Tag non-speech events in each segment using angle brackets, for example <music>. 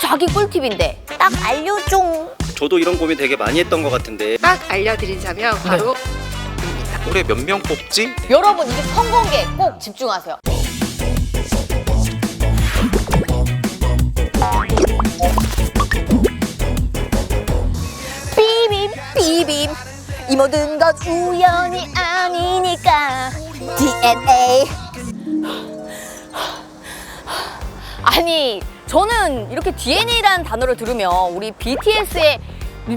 자기 꿀팁인데 딱 알려줘. 저도 이런 고민 되게 많이 했던 것 같은데 딱 알려드리자면 바로 올해 몇 명 뽑지? 여러분 이게 선거계 꼭 집중하세요. 비빔 비빔 이 모든 것 우연이 아니니까 DNA 아니 저는 이렇게 DNA라는 단어를 들으면 우리 BTS의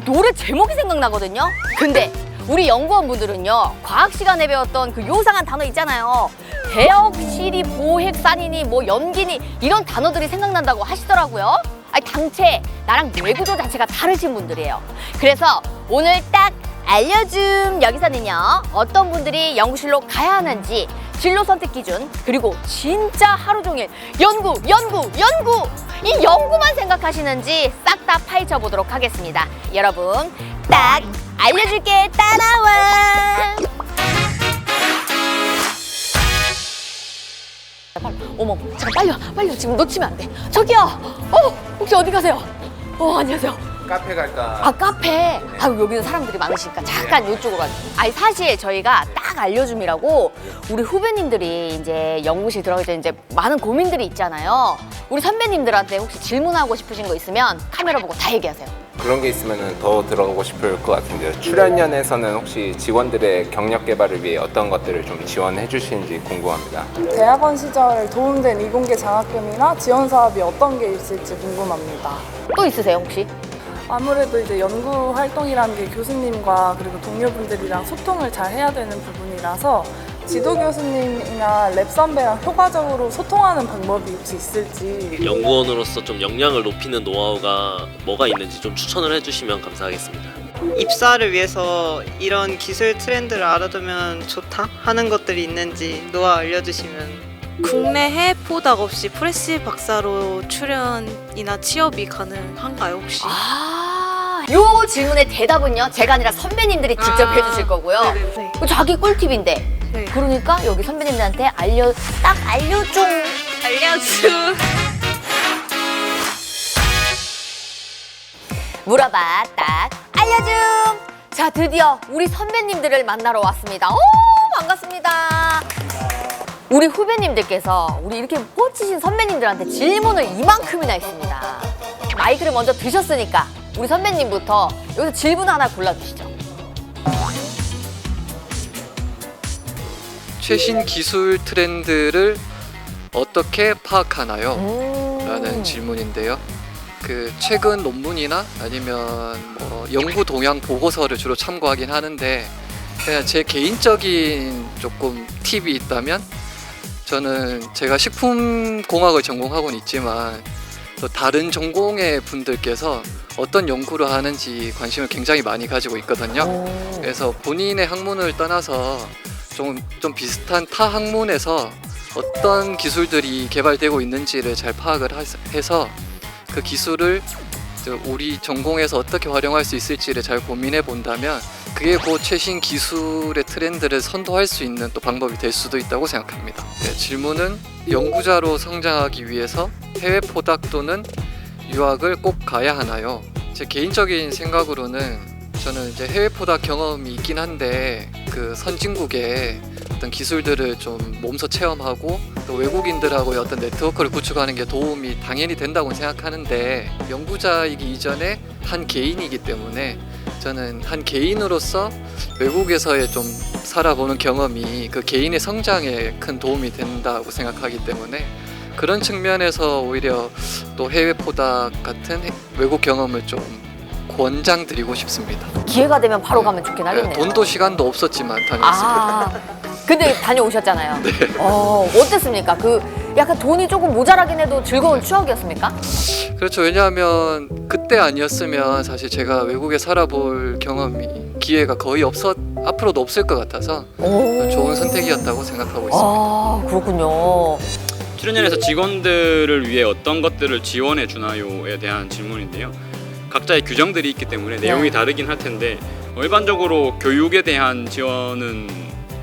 노래 제목이 생각나거든요. 근데 우리 연구원분들은요 과학 시간에 배웠던 그 요상한 단어 있잖아요. 대역실이 보핵산이니 뭐 연기니 이런 단어들이 생각난다고 하시더라고요. 아니 당최 나랑 뇌구조 자체가 다르신 분들이에요. 그래서 오늘 딱 알려줌 여기서는요 어떤 분들이 연구실로 가야 하는지 진로 선택 기준 그리고 진짜 하루 종일 연구 연구 연구! 이 연구만 생각하시는지 싹 다 파헤쳐 보도록 하겠습니다. 여러분 딱 알려줄게 따라와! 어머 잠깐 빨리 와 빨리 와. 지금 놓치면 안돼. 저기요! 어 혹시 어디 가세요? 어 안녕하세요 카페 갈까? 아 카페 아 여기는 사람들이 많으시니까 잠깐 이쪽으로 가죠 아니 사실 저희가 딱 알려줌이라고 우리 후배님들이 이제 연구실 들어갈 때 이제 많은 고민들이 있잖아요 우리 선배님들한테 혹시 질문하고 싶으신 거 있으면 카메라 보고 다 얘기하세요 그런 게 있으면 더 들어가고 싶을 것 같은데요. 출연연에서는 혹시 직원들의 경력 개발을 위해 어떤 것들을 좀 지원해 주시는지 궁금합니다. 대학원 시절 도움된 이공계 장학금이나 지원 사업이 어떤 게 있을지 궁금합니다. 또 있으세요 혹시? 아무래도 이제 연구 활동이라는 게 교수님과 그리고 동료분들이랑 소통을 잘 해야 되는 부분이라서 지도 교수님이나 랩 선배랑 효과적으로 소통하는 방법이 혹시 있을지 연구원으로서 좀 역량을 높이는 노하우가 뭐가 있는지 좀 추천을 해주시면 감사하겠습니다. 입사를 위해서 이런 기술 트렌드를 알아두면 좋다 하는 것들이 있는지 노하 알려주시면 국내 해외 포닥 없이 프레시 박사로 출연이나 취업이 가능한가요 혹시? 아, 요 질문의 대답은요 제가 아니라 선배님들이 직접 아, 해주실 거고요. 네네네. 이거 자기 꿀팁인데. 네. 그러니까 여기 선배님들한테 알려 딱 알려줘. 알려줘. 물어봐 딱 알려줌 자 드디어 우리 선배님들을 만나러 왔습니다. 오 반갑습니다. 우리 후배님들께서 우리 이렇게 멋지신 선배님들한테 질문을 이만큼이나 했습니다. 마이크를 먼저 드셨으니까 우리 선배님부터 여기서 질문 하나 골라주시죠 최신 기술 트렌드를 어떻게 파악하나요? 음. 라는 질문인데요. 그 최근 논문이나 아니면 뭐 연구 동향 보고서를 주로 참고하긴 하는데 그냥 제 개인적인 조금 팁이 있다면 저는 제가 식품 공학을 전공하고는 있지만 또 다른 전공의 분들께서 어떤 연구를 하는지 관심을 굉장히 많이 가지고 있거든요. 오. 그래서 본인의 학문을 떠나서 좀, 좀 비슷한 타 학문에서 어떤 기술들이 개발되고 있는지를 잘 파악을 하- 해서 그 기술을 저 우리 전공에서 어떻게 활용할 수 있을지를 잘 고민해 본다면 그게 곧 최신 기술의 트렌드를 선도할 수 있는 또 방법이 될 수도 있다고 생각합니다. 네, 질문은 연구자로 성장하기 위해서 해외 포닥 또는 유학을 꼭 가야 하나요? 제 개인적인 생각으로는 저는 이제 해외 포닥 경험이 있긴 한데 그 선진국의 어떤 기술들을 좀 몸소 체험하고 또 외국인들하고의 어떤 네트워크를 구축하는 게 도움이 당연히 된다고 생각하는데 연구자이기 이전에 한 개인이기 때문에 저는 한 개인으로서 외국에서의 좀 살아보는 경험이 그 개인의 성장에 큰 도움이 된다고 생각하기 때문에 그런 측면에서 오히려 또 해외 포닥 같은 해- 외국 경험을 좀 권장드리고 싶습니다. 기회가 되면 바로 가면 좋긴 하겠네요 네, 돈도 시간도 없었지만 다녔습니다. 아, 근데 다녀오셨잖아요. <laughs> 네. 어, 어땠습니까? 그 약간 돈이 조금 모자라긴 해도 즐거운 추억이었습니까? 그렇죠. 왜냐하면 그때 아니었으면 사실 제가 외국에 살아볼 경험이 기회가 거의 없었 앞으로도 없을 것 같아서 오. 좋은 선택이었다고 생각하고 있습니다. 아, 그렇군요. 출연연에서 직원들을 위해 어떤 것들을 지원해 주나요에 대한 질문인데요. 각자의 규정들이 있기 때문에 내용이 네. 다르긴 할 텐데 어, 일반적으로 교육에 대한 지원은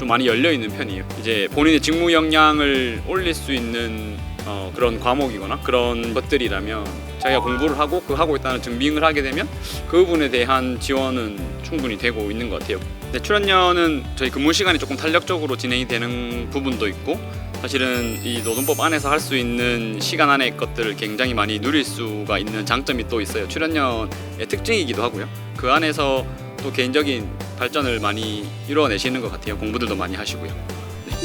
좀 많이 열려 있는 편이에요. 이제 본인의 직무 역량을 올릴 수 있는 어, 그런 과목이거나 그런 것들이라면 자기가 공부를 하고 그 하고 있다는 증빙을 하게 되면 그 부분에 대한 지원은 충분히 되고 있는 것 같아요. 근데 출연료는 저희 근무 시간이 조금 탄력적으로 진행이 되는 부분도 있고 사실은 이 노동법 안에서 할 수 있는 시간 안의 것들을 굉장히 많이 누릴 수가 있는 장점이 또 있어요. 출연료의 특징이기도 하고요. 그 안에서 또 개인적인 발전을 많이 이루어내시는 것 같아요. 공부들도 많이 하시고요.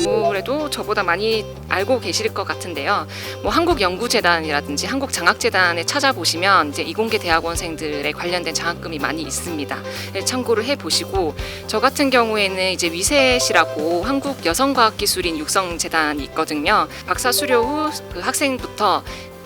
아무래도 저보다 많이 알고 계실 것 같은데요. 뭐 한국연구재단이라든지 한국장학재단에 찾아보시면 이제 이공계 대학원생들에 관련된 장학금이 많이 있습니다. 네, 참고를 해보시고 저 같은 경우에는 이제 위셋이라고 한국 여성과학기술인 육성재단이 있거든요. 박사 수료 후 그 학생부터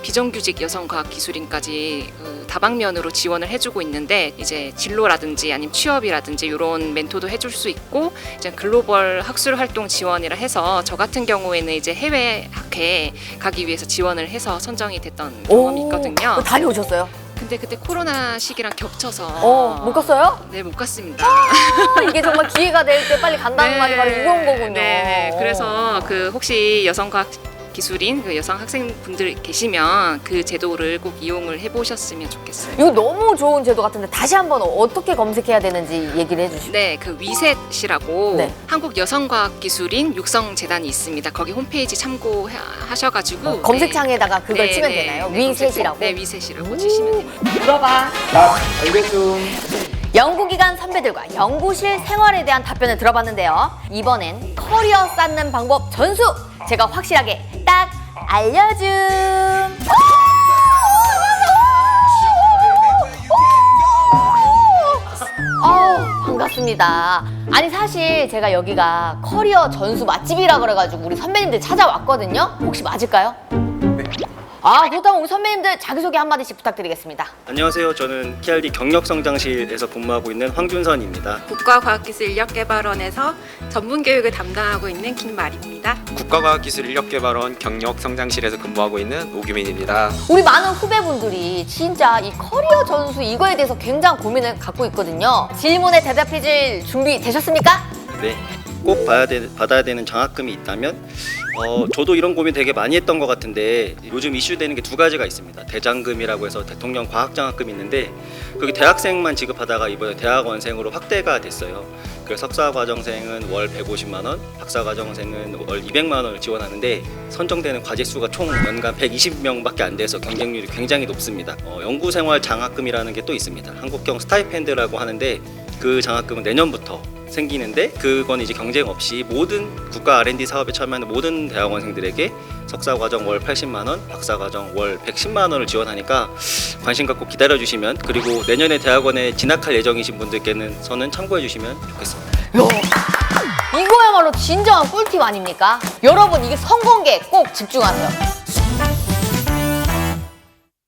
비정규직 여성과학기술인까지 그 다방면으로 지원을 해주고 있는데 이제 진로라든지 아니면 취업이라든지 이런 멘토도 해줄 수 있고 이제 글로벌 학술 활동 지원이라 해서 저 같은 경우에는 이제 해외 학회에 가기 위해서 지원을 해서 선정이 됐던 경험이 있거든요. 오, 다녀오셨어요? 근데 그때 코로나 시기랑 겹쳐서 어, 못 갔어요? 네, 못 갔습니다. 아, 이게 정말 기회가 될 때 빨리 간다는 <laughs> 네. 말이 바로 이건 거군요. 네, 그래서 그 혹시 여성과학 기술인 그 여성 학생분들 계시면 그 제도를 꼭 이용을 해보셨으면 좋겠어요. 이거 너무 좋은 제도 같은데 다시 한번 어떻게 검색해야 되는지 얘기를 해주시죠. 네, 그 위셋이라고 네. 한국 여성과학기술인 육성재단이 있습니다. 거기 홈페이지 참고하셔가지고 어, 검색창에다가 그걸 네, 치면 네, 되나요? 네, 위셋이라고? 네, 위셋이라고 치시면 됩니다. 들어봐. 연구기관 선배들과 연구실 생활에 대한 답변을 들어봤는데요. 이번엔 커리어 쌓는 방법 전수! 제가 확실하게 딱 알려줌! 아우 반갑습니다. 아니 사실 제가 여기가 커리어 전수 맛집이라 그래가지고 우리 선배님들 찾아왔거든요. 혹시 맞을까요? 아 우리 선배님들 자기소개 한마디씩 부탁드리겠습니다. 안녕하세요. 저는 KRD 경력성장실에서 근무하고 있는 황준선입니다. 국가과학기술인력개발원에서 전문교육을 담당하고 있는 김말입니다. 국가과학기술인력개발원 경력성장실에서 근무하고 있는 오규민입니다. 우리 많은 후배분들이 진짜 이 커리어 전수 이거에 대해서 굉장히 고민을 갖고 있거든요. 질문에 대답해줄 준비 되셨습니까? 네. 꼭 봐야 되, 받아야 되는 장학금이 있다면 어, 저도 이런 고민 되게 많이 했던 것 같은데 요즘 이슈되는 게 두 가지가 있습니다. 대장금이라고 해서 대통령 과학장학금이 있는데 그게 대학생만 지급하다가 이번에 대학원생으로 확대가 됐어요. 그래서 석사과정생은 월 150만 원, 박사과정생은 월 200만 원을 지원하는데 선정되는 과제 수가 총 연간 120명밖에 안 돼서 경쟁률이 굉장히 높습니다. 어, 연구생활 장학금이라는 게 또 있습니다. 한국형 스타이펜드라고 하는데 그 장학금은 내년부터 생기는데 그건 이제 경쟁 없이 모든 국가 R&D 사업에 참여하는 모든 대학원생들에게 석사 과정 월 80만 원, 박사 과정 월 110만 원을 지원하니까 관심 갖고 기다려 주시면 그리고 내년에 대학원에 진학할 예정이신 분들께는 저는 참고해 주시면 좋겠습니다. 이거야말로 진정한 꿀팁 아닙니까? 여러분 이게 성공계 꼭 집중하세요.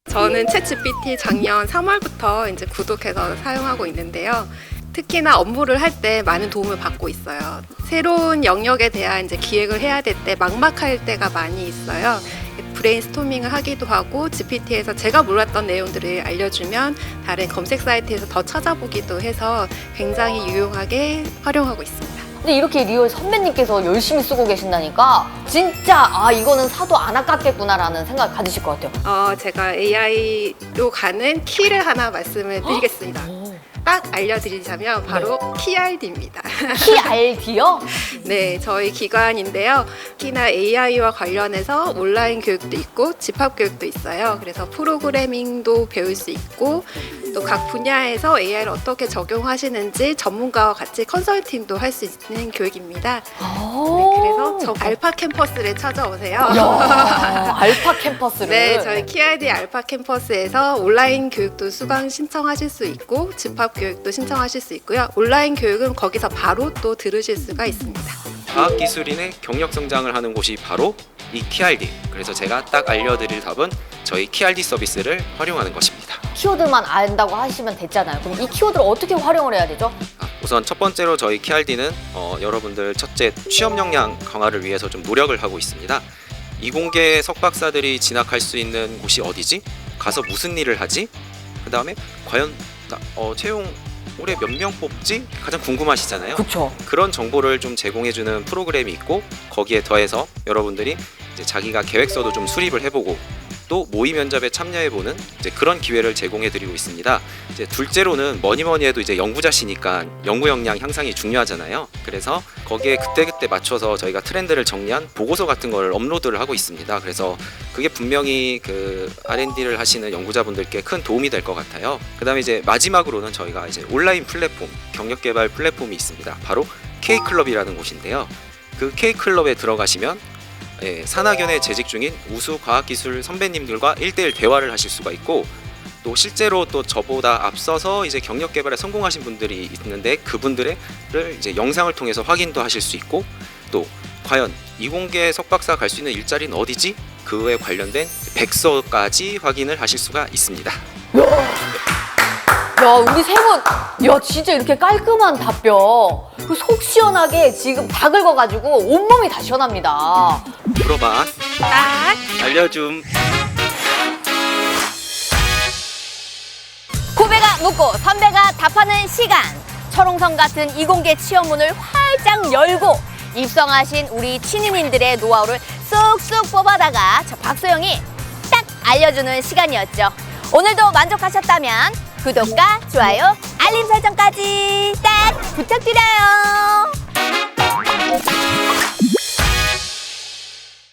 저는 챗GPT 작년 3월부터 이제 구독해서 사용하고 있는데요. 특히나 업무를 할 때 많은 도움을 받고 있어요. 새로운 영역에 대한 이제 기획을 해야 될 때 막막할 때가 많이 있어요. 브레인스토밍을 하기도 하고 GPT에서 제가 몰랐던 내용들을 알려주면 다른 검색 사이트에서 더 찾아보기도 해서 굉장히 유용하게 활용하고 있습니다. 근데 이렇게 리얼 선배님께서 열심히 쓰고 계신다니까 진짜 아 이거는 사도 안 아깝겠구나라는 생각 가지실 것 같아요. 어, 제가 AI로 가는 키를 하나 말씀을 드리겠습니다. 딱 알려드리자면 바로 TRD입니다. TRD요? <laughs> 네, 저희 기관인데요. 특히나 AI와 관련해서 온라인 교육도 있고 집합 교육도 있어요. 그래서 프로그래밍도 배울 수 있고 또 각 분야에서 AI를 어떻게 적용하시는지 전문가와 같이 컨설팅도 할 수 있는 교육입니다. 네, 그래서 저 알파 캠퍼스를 찾아오세요. 야, <laughs> 알파 캠퍼스를. 네, 저희 키아이디 알파 캠퍼스에서 온라인 교육도 수강 신청하실 수 있고 집합 교육도 신청하실 수 있고요. 온라인 교육은 거기서 바로 또 들으실 수가 있습니다. 과학기술인의 경력 성장을 하는 곳이 바로 이 KRD. 그래서 제가 딱 알려드릴 답은 저희 KRD 서비스를 활용하는 것입니다. 키워드만 안다고 하시면 됐잖아요. 그럼 이 키워드를 어떻게 활용을 해야 되죠? 아, 우선 첫 번째로 저희 KRD는 어, 여러분들 첫째 취업 역량 강화를 위해서 좀 노력을 하고 있습니다. 이공계 석박사들이 진학할 수 있는 곳이 어디지? 가서 무슨 일을 하지? 그 다음에 과연 나, 어, 채용 올해 몇 명 뽑지? 가장 궁금하시잖아요. 그렇죠. 그런 정보를 좀 제공해주는 프로그램이 있고 거기에 더해서 여러분들이 이제 자기가 계획서도 좀 수립을 해보고 또 모의 면접에 참여해보는 이제 그런 기회를 제공해드리고 있습니다. 이제 둘째로는 뭐니 뭐니 해도 이제 연구자시니까 연구 역량 향상이 중요하잖아요. 그래서 거기에 그때 그때 맞춰서 저희가 트렌드를 정리한 보고서 같은 걸 업로드를 하고 있습니다. 그래서 그게 분명히 그 R&D를 하시는 연구자분들께 큰 도움이 될 것 같아요. 그다음에 이제 마지막으로는 저희가 이제 온라인 플랫폼 경력 개발 플랫폼이 있습니다. 바로 K 클럽이라는 곳인데요. 그 K 클럽에 들어가시면 예, 산학연에 재직 중인 우수 과학기술 선배님들과 1대1 대화를 하실 수가 있고 또 실제로 또 저보다 앞서서 이제 경력 개발에 성공하신 분들이 있는데 그분들을 이제 영상을 통해서 확인도 하실 수 있고 또 과연 이공계 석박사 갈 수 있는 일자리는 어디지? 그에 관련된 백서까지 확인을 하실 수가 있습니다. 야, 우리 세 분, 야, 진짜 이렇게 깔끔한 답변. 그 속 시원하게 지금 다 긁어가지고 온몸이 다 시원합니다. 물어봐. 알려줌. 후배가 묻고 선배가 답하는 시간. 철옹성 같은 이공계 취업문을 활짝 열고 입성하신 우리 신인님들의 노하우를 쑥쑥 뽑아다가 저 박소영이 딱 알려주는 시간이었죠. 오늘도 만족하셨다면 구독과 좋아요, 알림 설정까지 딱 부탁드려요.